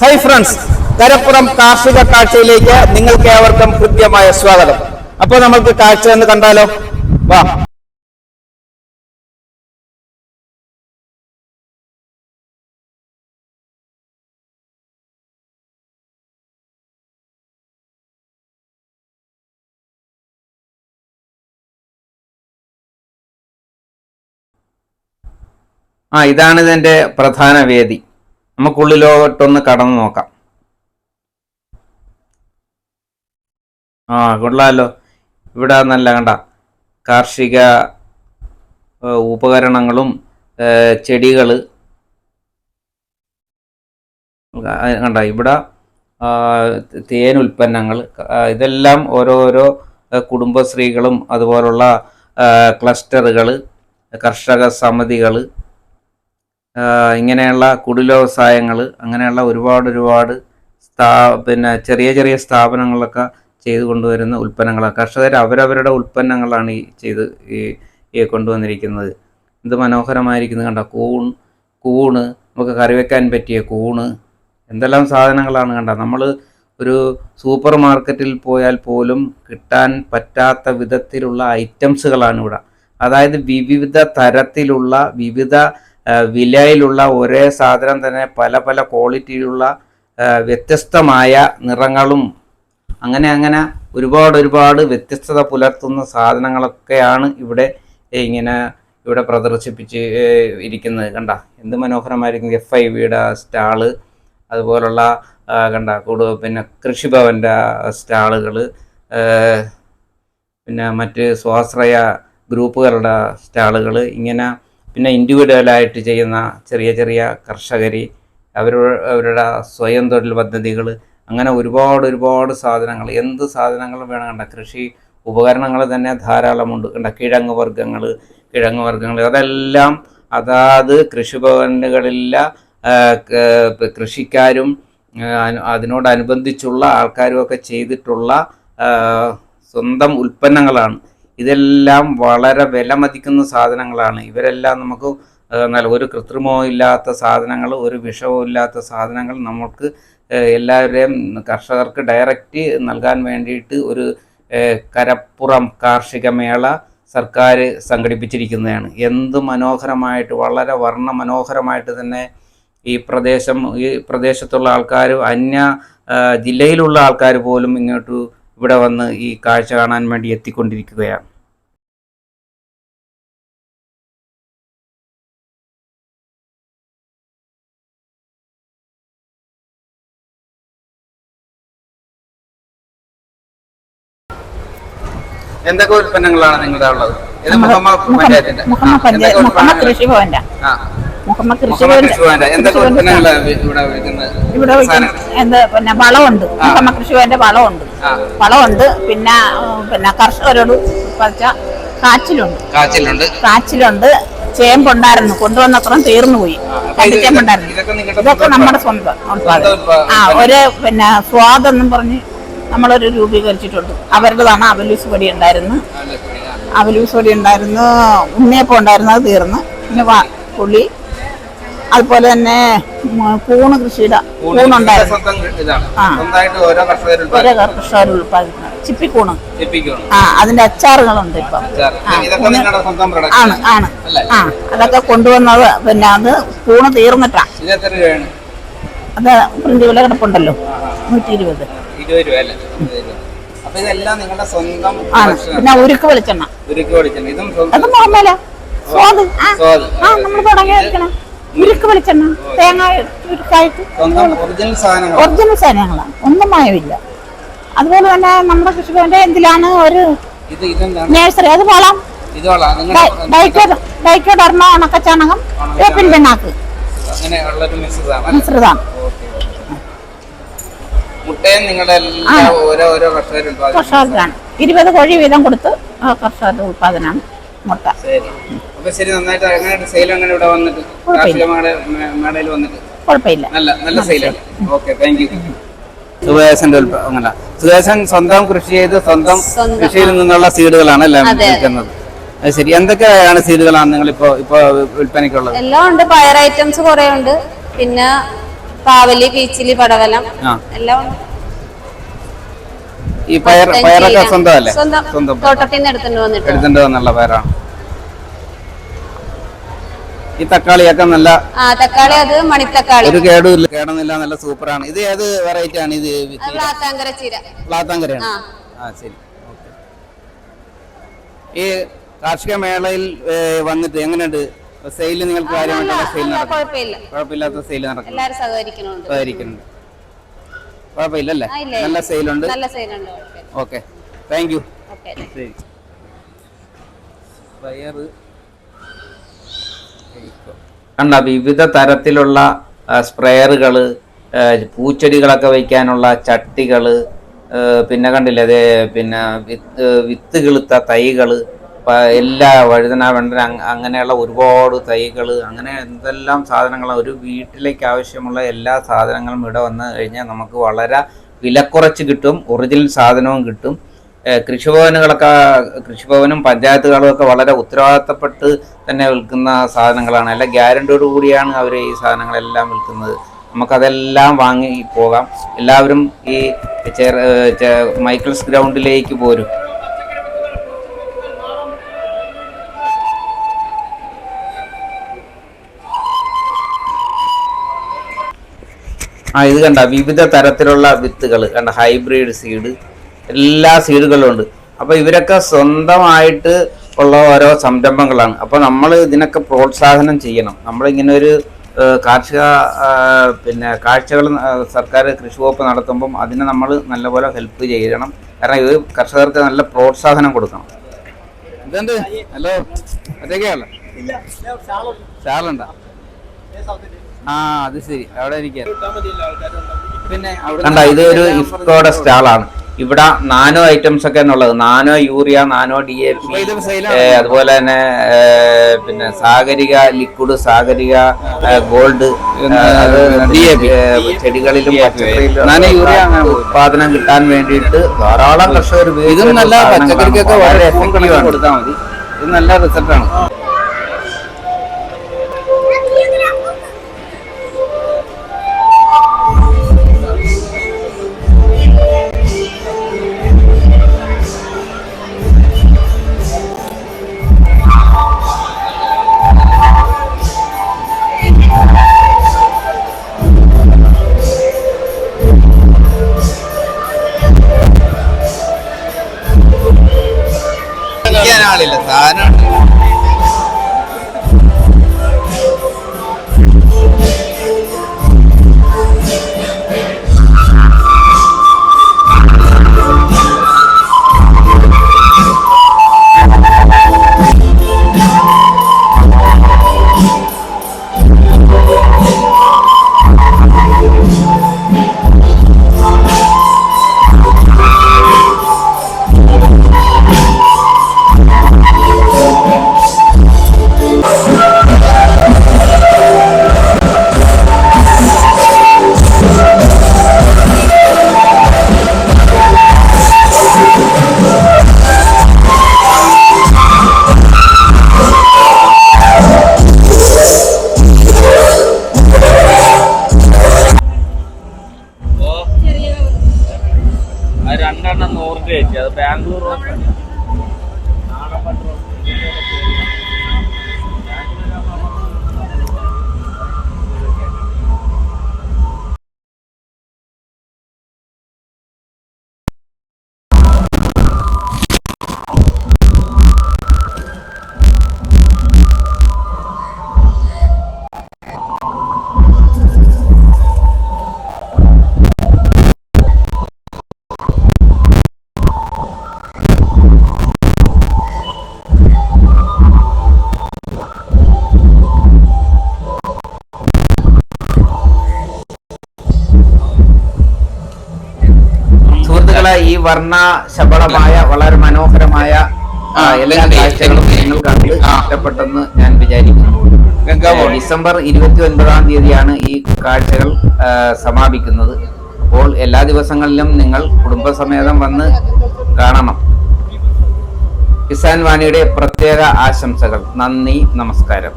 Hi friends Karappuram കാർഷിക കാഴ്ചയിലേക്ക് നിങ്ങൾക്ക് ഏവർക്കും കൃത്യമായ സ്വാഗതം. അപ്പോൾ നമുക്ക് കാഴ്ച എന്ന് കണ്ടാലോ? വാ. ആ ഇതാണ് ഇതിന്റെ പ്രധാന വേദി. നമുക്കുള്ളിലോട്ടൊന്ന് കടന്നു നോക്കാം. ആ കൊള്ളാലോ. ഇവിടെ നല്ല കണ്ട കാർഷിക ഉപകരണങ്ങളും ചെടികൾ കണ്ട ഇവിടെ തേൻ ഉൽപ്പന്നങ്ങൾ ഇതെല്ലാം ഓരോരോ കുടുംബശ്രീകളും അതുപോലുള്ള ക്ലസ്റ്ററുകൾ കർഷക സമിതികൾ ഇങ്ങനെയുള്ള കുടില വ്യവസായങ്ങൾ അങ്ങനെയുള്ള ഒരുപാട് ഒരുപാട് സ്ഥാ പിന്നെ ചെറിയ ചെറിയ സ്ഥാപനങ്ങളൊക്കെ ചെയ്തു കൊണ്ടുവരുന്ന ഉൽപ്പന്നങ്ങളാണ് കർഷകർ അവരവരുടെ ഉൽപ്പന്നങ്ങളാണ് ഈ ചെയ്ത് ഈ കൊണ്ടുവന്നിരിക്കുന്നത്. എന്ത് മനോഹരമായിരിക്കുന്നു കണ്ട? കൂൺ കൂണ് നമുക്ക് കറി വെക്കാൻ പറ്റിയ കൂണ്. എന്തെല്ലാം സാധനങ്ങളാണ് കണ്ട? നമ്മൾ ഒരു സൂപ്പർ മാർക്കറ്റിൽ പോയാൽ പോലും കിട്ടാൻ പറ്റാത്ത വിധത്തിലുള്ള ഐറ്റംസുകളാണ് ഇവിടെ. അതായത് വിവിധ തരത്തിലുള്ള വിവിധ വിലയിലുള്ള ഒരേ സാധനം തന്നെ പല പല ക്വാളിറ്റിയിലുള്ള വ്യത്യസ്തമായ നിറങ്ങളും അങ്ങനെ അങ്ങനെ ഒരുപാട് ഒരുപാട് വ്യത്യസ്തത പുലർത്തുന്ന സാധനങ്ങളൊക്കെയാണ് ഇവിടെ ഇങ്ങനെ ഇവിടെ പ്രദർശിപ്പിച്ച് ഇരിക്കുന്നത്. കണ്ട എന്ത് മനോഹരമായിരിക്കും എഫ് ഐ വിയുടെ സ്റ്റാൾ അതുപോലുള്ള കണ്ട കൂടു പിന്നെ കൃഷിഭവന്റെ സ്റ്റാളുകൾ പിന്നെ മറ്റ് സ്വാശ്രയ ഗ്രൂപ്പുകളുടെ സ്റ്റാളുകൾ ഇങ്ങനെ പിന്നെ ഇൻഡിവിജ്വലായിട്ട് ചെയ്യുന്ന ചെറിയ ചെറിയ കർഷകർ അവരുടെ അവരുടെ സ്വയം തൊഴിൽ പദ്ധതികൾ അങ്ങനെ ഒരുപാട് ഒരുപാട് സാധനങ്ങൾ എന്ത് സാധനങ്ങളും വേണം കണ്ട കൃഷി ഉപകരണങ്ങൾ തന്നെ ധാരാളമുണ്ട്. കണ്ട കിഴങ്ങ് വർഗങ്ങൾ കിഴങ്ങ് വർഗങ്ങൾ അതെല്ലാം അതാത് കൃഷിഭവനുകളിലെ കൃഷിക്കാരും അതിനോടനുബന്ധിച്ചുള്ള ആൾക്കാരും ഒക്കെ ചെയ്തിട്ടുള്ള സ്വന്തം ഉൽപ്പന്നങ്ങളാണ്. ഇതെല്ലാം വളരെ വിലമതിക്കുന്ന സാധനങ്ങളാണ്. ഇവരെല്ലാം നമുക്ക് എന്നാൽ ഒരു കൃത്രിമവും ഇല്ലാത്ത സാധനങ്ങൾ ഒരു വിഷവും ഇല്ലാത്ത സാധനങ്ങൾ നമുക്ക് എല്ലാവരെയും കർഷകർക്ക് ഡയറക്റ്റ് നൽകാൻ വേണ്ടിയിട്ട് ഒരു കരപ്പുറം കാർഷിക മേള സർക്കാർ സംഘടിപ്പിച്ചിരിക്കുന്നതാണ്. എന്ത് മനോഹരമായിട്ട് വളരെ വർണ മനോഹരമായിട്ട് തന്നെ ഈ പ്രദേശം ഈ പ്രദേശത്തുള്ള ആൾക്കാർ അന്യ ജില്ലയിലുള്ള ആൾക്കാർ പോലും ഇങ്ങോട്ട് ഇവിടെ വന്ന് ഈ കാഴ്ച കാണാൻ വേണ്ടി എത്തിക്കൊണ്ടിരിക്കുകയാണ്. എന്തൊക്കെ ഉൽപ്പന്നങ്ങളാണ് നിങ്ങളുടെ ഉള്ളത്? ഇത് പഞ്ചായത്തിന്റെ മുഹമ്മദ് കൃഷിഭവന്റെ ഇവിടെ? എന്ത് പിന്നെ വളമുണ്ട്. മുഹമ്മദ് കൃഷിഭവന്റെ വളമുണ്ട്. വളമുണ്ട്. പിന്നെ പിന്നെ കർഷകരോട് പറിച്ച കാച്ചിലുണ്ട്. കാച്ചിലുണ്ട്. കാച്ചിലുണ്ട്. ചേമ്പുണ്ടായിരുന്നു. കൊണ്ടുവന്നത്രയും തീർന്നു പോയി. ചേമ്പുണ്ടായിരുന്നു. ഇതൊക്കെ നമ്മുടെ സ്വന്തം. ആ ഒരു പിന്നെ സ്വാദെന്നും പറഞ്ഞ് നമ്മളൊരു രൂപീകരിച്ചിട്ടുണ്ട്. അവരുടേതാണ് അവലൂസ് പൊടി ഉണ്ടായിരുന്നു. അവലൂസ് പൊടി ഉണ്ടായിരുന്നു. ഉണ്ണിയപ്പം ഉണ്ടായിരുന്നു. അത് തീർന്ന്. പിന്നെ പുളി. അതുപോലെ തന്നെ കൂണ് കൃഷിയുടെ കൂണുണ്ടായിരുന്നു. ഓരോ കർഷകർ ഉൽപ്പാദിക്കുന്നത് ചിപ്പിക്കൂണ്. ആ അതിന്റെ അച്ചാറുകളുണ്ട് ഇപ്പം. ആണ് ആണ്? ആ അതൊക്കെ കൊണ്ടുവന്നത് പിന്നെ അത് കൂണ് തീർന്നിട്ടാ. അത് പ്രിന്റ് വില കിടപ്പുണ്ടല്ലോ. നൂറ്റി ഇരുപത്. ആണ്. പിന്നെ ഉരുക്ക് വെളിച്ചെണ്ണ. ഉരുക്ക് വെളിച്ചെണ്ണ. ഇതും അത് നോർമലാ. സ്വാദ്. ആ. നമ്മൾ തുടങ്ങി വെക്കണം ഉരുക്ക് വെളിച്ചെണ്ണ തേങ്ങ ഉരുക്കായിട്ട് ഒറിജിനൽ സാധനങ്ങളാണ് ഒന്നും മായമില്ല അതുപോലെ തന്നെ നമ്മുടെ കൃഷിഭവന്റെ എന്തിലാണ് ഒരു നേഴ്സറി. അത് വളം ഡൈക്കോ ഡർമ ഉണക്കച്ചാണകം വേപ്പിൻ പിണ്ണാക്ക്. മിശ്രിതാണ് മുട്ടയും നിങ്ങളുടെ കർഷകർക്കാണ്. ഇരുപത് കോഴി വീതം കൊടുത്ത് ആ കർഷകരുടെ ഉൽപ്പാദനമാണ് മുട്ട. ശരി. അപ്പൊ ശരി നന്നായിട്ട് അങ്ങനെ സെയിൽ അങ്ങനെ ഇവിടെ വന്നിട്ട് കാർഷിക മേള- മേ- വന്നിട്ട്. കുഴപ്പമില്ല. നല്ല നല്ല സെയിലാണ് ഓക്കെ താങ്ക് യു സുഖേശന്റെ അങ്ങനെ. സുഖേശൻ സ്വന്തം കൃഷി ചെയ്ത് സ്വന്തം കൃഷിയിൽ നിന്നുള്ള സീഡുകളാണ് എല്ലാം വിൽക്കുന്നത്? അത് ശരി. എന്തൊക്കെയാണ് സീഡുകളാണ് നിങ്ങൾ ഇപ്പോ ഇപ്പൊ വിൽപ്പനയ്ക്കുള്ളത്? എല്ലാം ഉണ്ട്. പയർ ഐറ്റംസ് കുറെ ഉണ്ട്. പിന്നെ പാവലി പീച്ചിലി പടവലം. എല്ലാം ഉണ്ട്. ഈ പയർ പയറൊക്കെ സ്വന്തം സ്വന്തമല്ലേ സ്വന്തം സ്വന്തം തോട്ടത്തിൽ നിന്ന് എടുത്തിട്ട് വന്നിട്ട്. എടുത്തിട്ട് വന്നുള്ള പയറാണ്. ഈ തക്കാളിയൊക്കെ നല്ല തക്കാളി അത് മണിത്തക്കാളി. ഒരു കേടുമില്ല കേടൊന്നുമില്ല നല്ല സൂപ്പറാണ്. ഇത് ഏത് വെറൈറ്റി ആണ് ഇത് അത് വ്ളാത്താങ്കര ചീര. പ്ലാത്താങ്കരയാണ്. ആ. ശരി. ഈ കാർഷിക മേളയിൽ വന്നിട്ട് എങ്ങനെയുണ്ട്? സെയിൽ നിങ്ങൾക്ക് കാര്യമായിട്ടുള്ള സെയിൽ നടക്കും കുഴപ്പമില്ല. കുഴപ്പമില്ലാത്ത സെയിൽ സഹകരിക്കണുണ്ട് സഹകരിക്കുന്നുണ്ട്. കുഴപ്പമില്ലല്ലേ? നല്ല. സെയിലുണ്ട്. ഓക്കെ. താങ്ക് യു ഓക്കെ ശരി. പയറ്. കണ്ട വിവിധ തരത്തിലുള്ള സ്പ്രെയറുകൾ പൂച്ചെടികളൊക്കെ വയ്ക്കാനുള്ള ചട്ടികൾ പിന്നെ കണ്ടില്ലേ അതേ പിന്നെ വിത്ത് വിത്ത് കിളുത്ത തൈകൾ എല്ലാ വഴുതന വെണ്ടന അങ് അങ്ങനെയുള്ള ഒരുപാട് തൈകൾ അങ്ങനെ എന്തെല്ലാം സാധനങ്ങൾ ഒരു വീട്ടിലേക്ക് ആവശ്യമുള്ള എല്ലാ സാധനങ്ങളും ഇവിടെ വന്നു കഴിഞ്ഞാൽ നമുക്ക് വളരെ വിലക്കുറച്ച് കിട്ടും ഒറിജിനൽ സാധനവും കിട്ടും. കൃഷിഭവനുകളൊക്കെ കൃഷിഭവനും പഞ്ചായത്തുകളും ഒക്കെ വളരെ ഉത്തരവാദിത്തപ്പെട്ട് തന്നെ വിൽക്കുന്ന സാധനങ്ങളാണ്. എല്ലാം ഗ്യാരണ്ടിയോട് കൂടിയാണ് അവർ ഈ സാധനങ്ങളെല്ലാം വിൽക്കുന്നത്. നമുക്കതെല്ലാം വാങ്ങി പോകാം. എല്ലാവരും ഈ മൈക്കിൾസ് ഗ്രൗണ്ടിലേക്ക് പോരും. ആ ഇത് കണ്ട വിവിധ തരത്തിലുള്ള വിത്തുകൾ കണ്ട ഹൈബ്രിഡ് സീഡ് എല്ലാ സീഡുകളും ഉണ്ട്. അപ്പോൾ ഇവരൊക്കെ സ്വന്തമായിട്ട് ഉള്ള ഓരോ സംരംഭങ്ങളാണ്. അപ്പോൾ നമ്മൾ ഇതിനൊക്കെ പ്രോത്സാഹനം ചെയ്യണം. നമ്മളിങ്ങനെ ഒരു കാർഷിക പിന്നെ കാഴ്ചകൾ സർക്കാർ കൃഷി വകുപ്പ് നടത്തുമ്പം അതിനെ നമ്മൾ നല്ലപോലെ ഹെൽപ്പ് ചെയ്യണം. കാരണം ഇത് കർഷകർക്ക് നല്ല പ്രോത്സാഹനം കൊടുക്കണം. ഇതെന്ത്? ഹലോ? ഒറ്റയ്ക്കാണല്ലോ ഷാളുണ്ടോ? ആ അത് ശരി. അവിടെ ഇരിക്കാം. പിന്നെ കണ്ട ഇത് ഒരു ഇഫ്കോയുടെ സ്റ്റാളാണ്. ഇവിടെ നാനോ ഐറ്റംസ് ഒക്കെ എന്നുള്ളത്. Nano urea nano D A P അതുപോലെ തന്നെ പിന്നെ Sagarika liquid Sagarika gold D A P ചെടികളിലും nano urea ഉത്പാദനം കിട്ടാൻ വേണ്ടിയിട്ട് ധാരാളം കർഷകർ ഇതും നല്ല പച്ചക്കറിക്കൊക്കെ വളരെ എഫക്റ്റീവ് കൊടുത്താൽ മതി. ഇത് നല്ല റിസൾട്ടാണ് ആളില്ല. സാധനം സുഹൃത്തുക്കളെ ഈ വർണ ശബളമായ വളരെ മനോഹരമായ ആ, എല്ലാ കാഴ്ചകളും നിങ്ങൾ കണ്ട് ഇഷ്ടപ്പെട്ടെന്ന് ഞാൻ വിചാരിക്കുന്നു. ഡിസംബർ ഇരുപത്തി ഒൻപതാം തീയതിയാണ് ഈ കാഴ്ചകൾ സമാപിക്കുന്നത്. അപ്പോൾ എല്ലാ ദിവസങ്ങളിലും നിങ്ങൾ കുടുംബസമേതം വന്ന് കാണണം. കിസാൻ വാണിയുടെ പ്രത്യേക ആശംസകൾ. നന്ദി നമസ്കാരം.